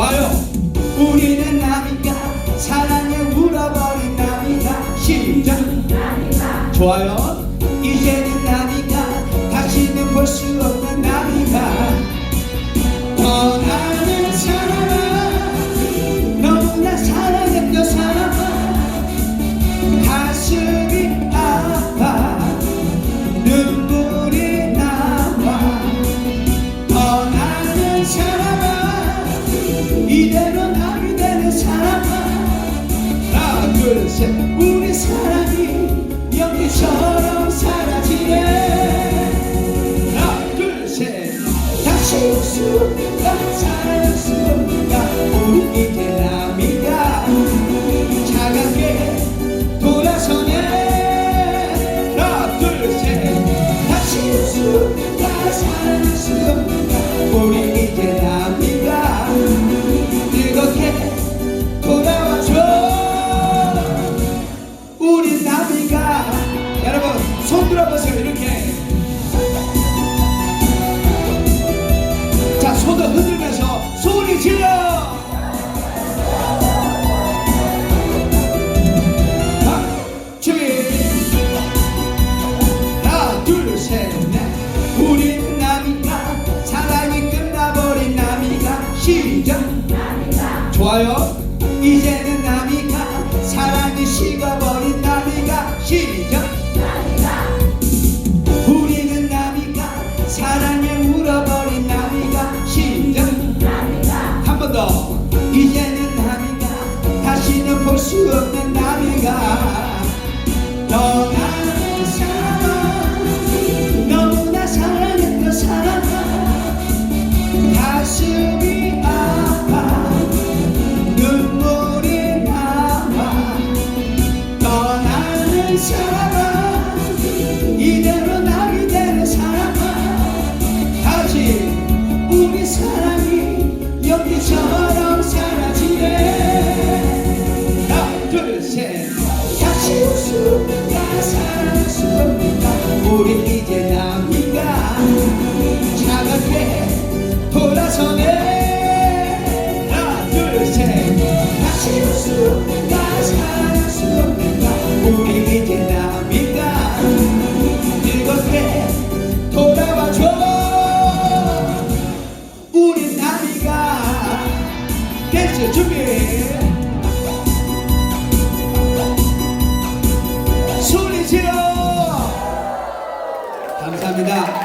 좋아요. 우리는 나비가 사랑에 울어버린 나비가 시작. 좋아요. 이제는 나비가 다시는 볼 수 없는 나비가 떠나는 사랑아 너무나 사랑했던 사랑아 다시 둘셋 우리 사랑이 여기처럼 사라지네. 하나 둘셋. 다시 올수 손 들어 보세요 이렇게. 자 손을 흔들면서 소리 질러 준비. 하나 둘셋넷. 우리 나비가 사랑이 끝나버린 나비가 시작. 좋아요 다 우리 이제 남이가 차갑게 돌아서네. 하나 둘셋. 다시 사랑할 수 없는가 우리 이제 남이가 즐겁게 돌아와줘. 우리 남이가 댄스 준비 감사합니다